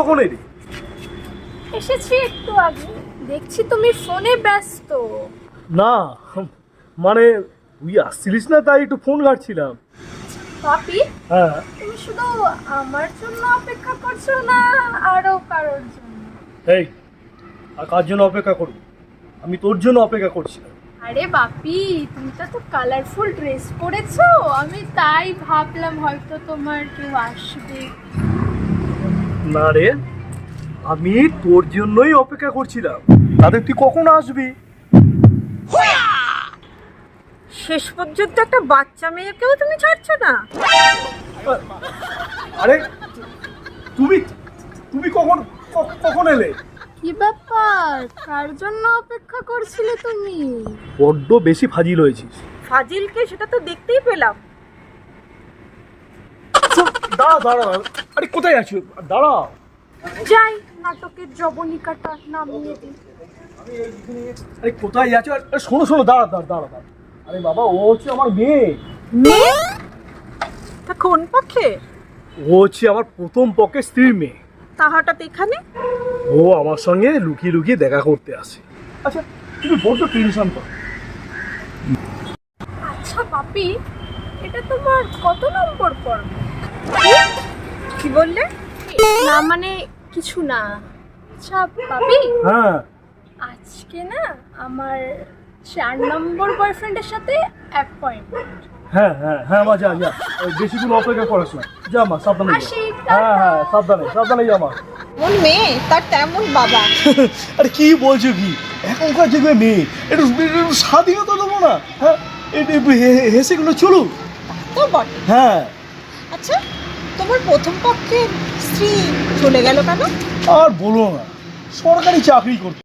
কখন এলি এসেছি একটু আগে। দেখছি তুমি ফোনে ব্যস্ত। না মানে তুই আসছিলিস না তাই একটু ফোন ঘাটছিলাম। পাপি হ্যাঁ। তুমি শুধু আমার জন্য অপেক্ষা করছ না আরও কারোর জন্য? এই আর কার জন্য অপেক্ষা করব? আমি তোর জন্য অপেক্ষা করছিলাম। আরে বাপি তুমি তো তো কালারফুল ড্রেস পরেছো। আমি তাই ভাবলাম হয়তো তোমার কেউ আসবে। না রে আমি তোর জন্যই অপেক্ষা করছিলাম। তাদের তুই কখন আসবি? শেষ পর্যন্ত একটা বাচ্চা মেয়েকেও তুমি ছাড়ছো না? আরে তুমি তুমি কখন ক- কখন এলে? কি ব্যাপার? কার জন্য অপেক্ষা করছিলে তুমি? বড্ড বেশি ফাজিল হয়েছিস। ফাজিলকে সেটা তো দেখতেই পেলাম। দাঁড়া দাঁড়া আরে কোথায় আছো? দাঁড়া যাই নাটকের জবনিকাটা নামিয়ে দিই। আরে কোথায় আছো? আরে শোনো শোনো দাঁড়া দাঁড়া দাঁড়া দাঁড়া আরে বাবা ও হচ্ছে আমার মেয়ে। মেয়ে? তা কোন পক্ষে? ও হচ্ছে আমার প্রথম পক্ষে স্ত্রীর মেয়ে। তা হঠাৎ এখানে? ও আমার সঙ্গে লুকিয়ে লুকিয়ে দেখা করতে আসে। আচ্ছা তুমি বড্ড টেনশন কর। আচ্ছা পাপি এটা তোমার কত নম্বর পর্ব? কি বললে? না মানে কিছু না। আচ্ছা পাপি? হ্যাঁ। আজকে না আমার চার নম্বর বয়ফ্রেন্ডের সাথে অ্যাপয়েন্টমেন্ট হ্যাঁ হ্যাঁ হ্যাঁ মা যা যা। বেশিক্ষণ অপেক্ষা করাস না। যা মা সাবধানে হ্যাঁ হ্যাঁ সাবধানে সাবধানে যা মা। কোন মেয়ে? তার তেমন বাবা। আরে কি বলছো কি? এখনকার যুগে মেয়ে একটু একটু স্বাধীনতা দেবো না হ্যাঁ? একটু একটু হে- হেসেগুলো চলুক। তো বটে। হ্যাঁ। আচ্ছা তোমার প্রথম পক্ষের স্ত্রী চলে গেল কেন? আর বলো না সরকারি চাকরি করতো।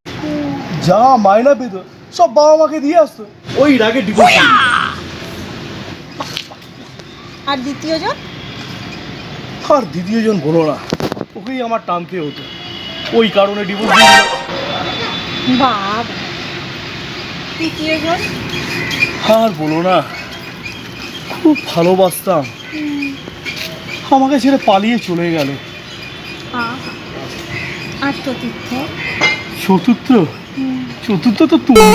যা মায়না পেত সব বাবা মাকে দিয়ে আসতো। ওই রাগে ডিভোর্স আর দ্বিতীয় জন আর দ্বিতীয়জন? বলো না ওকেই আমার টানতে হতো। ওই কারণে ডিভোর্স দিয়ে দিল। বাবা তৃতীয় জন আর বলো না খুব ভালোবাসতাম। আমাকে ছেড়ে পালিয়ে চলে গেল। আর চতুর্থ? চতুর্থ? চতুর্থ তো তুমি।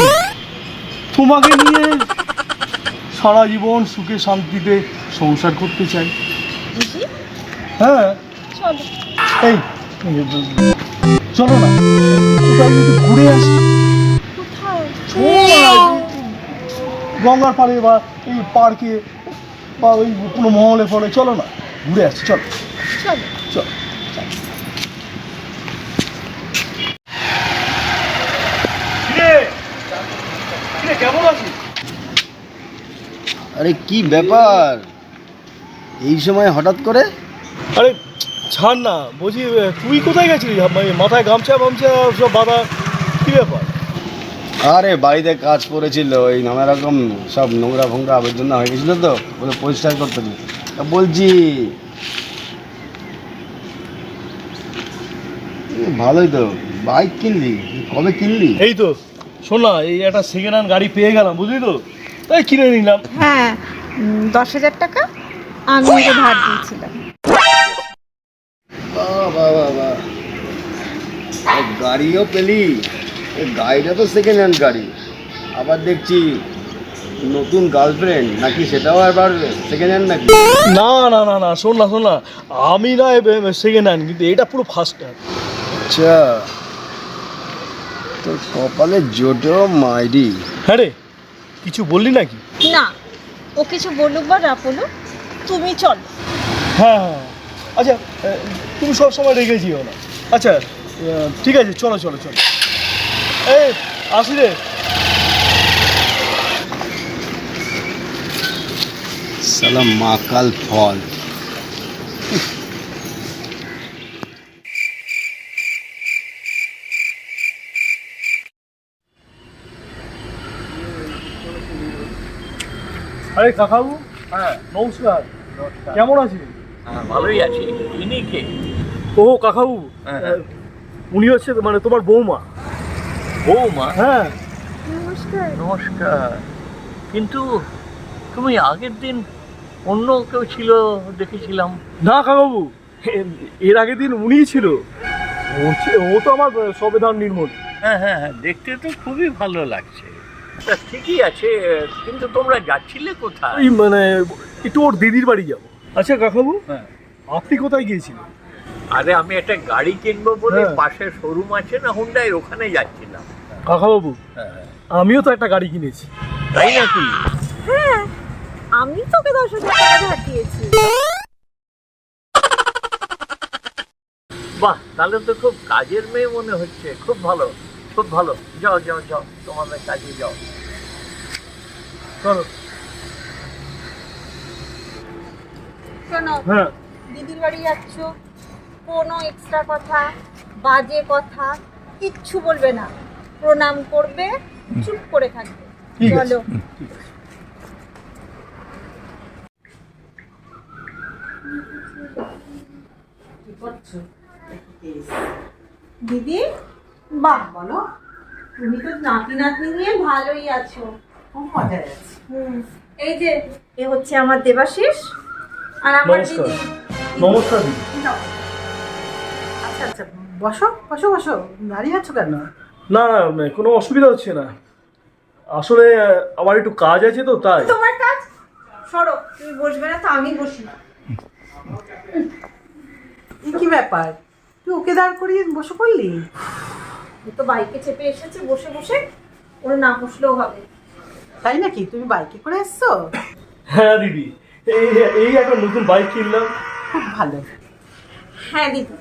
তোমাকে নিয়ে সারা জীবন সুখে শান্তিতে সংসার করতে চাই। হ্যাঁ। চলো। এই চলো না। কোথাও যদি ঘুরে আসি। গঙ্গার পাড়ে বা এই পার্কে বা ওই কোনো মহলে ফলে চলো না। ঘুরে আসি চলো। চলো। চলো কেমন আছিস? আরে কি ব্যাপার? এই সময় হঠাৎ করে? আরে ছাড় না বলছি তুই কোথায় গেছিলি? মানে মাথায় গামছা গামছা সব বাঁধা কি ব্যাপার? আরে বাড়িতে কাজ পড়েছিল এই নানা রকম সব নোংরা ফোংরা আবর্জনা হয়ে গেছিল তো বলে পরিষ্কার করতে বলছি ভালোই তো বাইক কিনলি কবে কিনলি? এই তো শোন না এই একটা সেকেন্ড হ্যান্ড গাড়ি পেয়ে গেলাম বুঝলি তো? তাই কিনে নিলাম। হ্যাঁ দশ হাজার টাকা আমি ওকে ধার দিয়েছিলাম। বাহ, বাহ, বাহ, বাহ। এ, গাড়িও পেলি এ, গাড়িটা তো সেকেন্ড হ্যান্ড গাড়ি। আবার দেখছি নতুন গার্লফ্রেন্ড নাকি সেটাও আবার সেকেন্ড হ্যান্ড নাকি? না না না না শোন না শোন না। আমি না সেকেন্ড হ্যান্ড কিন্তু এটা পুরো ফার্স্ট হ্যান্ড আচ্ছা। তোর কপালে জোটেও মাইরি। হ্যাঁ রে কিছু বললি নাকি? না ও কিছু বলুক বা না বলুক তুমি চলো। হ্যাঁ হ্যাঁ আচ্ছা তুমি সব সময় রেগে যেও না। আচ্ছা ঠিক আছে চলো চলো চলো। এই আসি রে। সালাম মাকাল ফল। আরে কাকাবু হ্যাঁ নমস্কার। কেমন আছিস হ্যাঁ, ভালোই আছি। ইনি কে? ও কাকাবু হ্যাঁ। এ, উনি হচ্ছে মানে তোমার বৌমা। বৌমা? হ্যাঁ। নমস্কার। কিন্তু তুমি আগের দিন অন্য কেউ ছিল দেখেছিলাম। না কাকাবু এর আগের দিন উনিই ছিল। ও তো আমার সবেদান নির্মল। হ্যাঁ হ্যাঁ হ্যাঁ দেখতে তো খুবই ভালো লাগছে। ঠিকই আছে কিন্তু তোমরা যাচ্ছিলে কোথায়? এই মানে একটু ওর দিদির বাড়ি যাব। আচ্ছা কাকাবু হ্যাঁ। আপনি কোথায় গিয়েছিলেন? আরে আমি একটা গাড়ি কিনবো বলে হ্যাঁ। পাশে শোরুম আছে না হুন্ডাই ওখানে যাচ্ছিলাম। কাকাবাবু হ্যাঁ। আমিও তো একটা গাড়ি কিনেছি। তাই নাকি? হ্যাঁ আমি তোকে দশ হাজার টাকা ধার দিয়েছি। বাহ তাহলে তো খুব কাজের মেয়ে মনে হচ্ছে। খুব ভালো খুব ভালো। যাও যাও যাও তোমাদের কাজে যাও। চলো। শোনো হ্যাঁ। দিদির বাড়ি যাচ্ছ কোনো এক্সট্রা কথা বাজে কথা কিচ্ছু বলবে না। প্রণাম করবে চুপ করে থাকবে। ঠিক দিদি? বাহ বলো। তুমি তো নাতি নাতনি নিয়ে ভালোই আছো। খুব মজায় আছে এই যে এ হচ্ছে আমার দেবাশিস আর আমার দিদি। নমস্কার দিদি। আচ্ছা আচ্ছা বসো বসো বসো। দাঁড়িয়ে আছো কেন? না না না, কোনো অসুবিধা হচ্ছে না। আসলে আমার একটু কাজ আছে তো তাই। তোমার কাজ? সরো তুমি বসবে না তো আমি বসি এ কি ব্যাপার? তুই ওকে দাঁড় করিয়ে বসে পড়লি? ও তো বাইকে চেপে এসেছে বসে বসে। ওর না বসলেও হবে। তাই নাকি? তুমি বাইকে করে এসছো? হ্যাঁ দিদি। এই এই একটা নতুন বাইক কিনলাম। খুব ভালো। হ্যাঁ দিদি।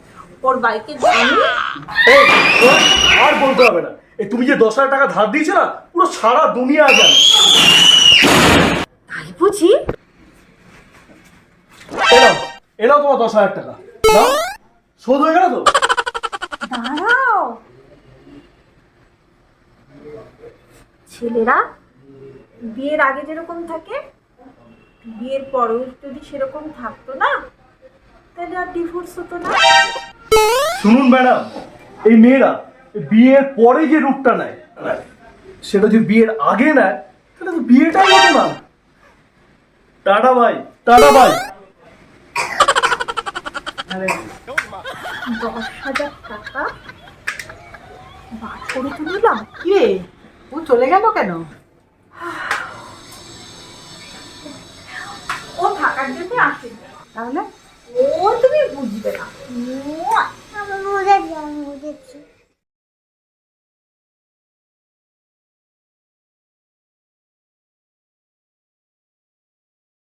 ওর বাইকে জানি এই, আর বলতে হবে না। এই তুমি যে দশ হাজার টাকা ধার দিয়েছ না পুরো সারা দুনিয়া জানে। তাই বুঝি? এলাও এলাও তোমার দশ হাজার টাকা। শোধ হয়ে গেল তো? দাঁড়াও। ছেলেরা বিয়ের আগে যেরকম থাকে বিয়ের পরেও যদি সেরকম থাকতো না তাহলে আর ডিভোর্স হতো না। শুনুন ম্যাডাম এই মেয়েরা বিয়ের পরে যে রূপটা নেয় সেটা যদি বিয়ের আগে নেয় তাহলে তো বিয়েটাই হতো না। টাটা ভাই টাটা ভাই। দশ হাজার টাকা? বাছরে করে তো নিলাম ও চলে গেল কেন? ও থাকার জন্য আসেনি। তাহলে? ও তুমি বুঝবে না। আমি বুঝেছি।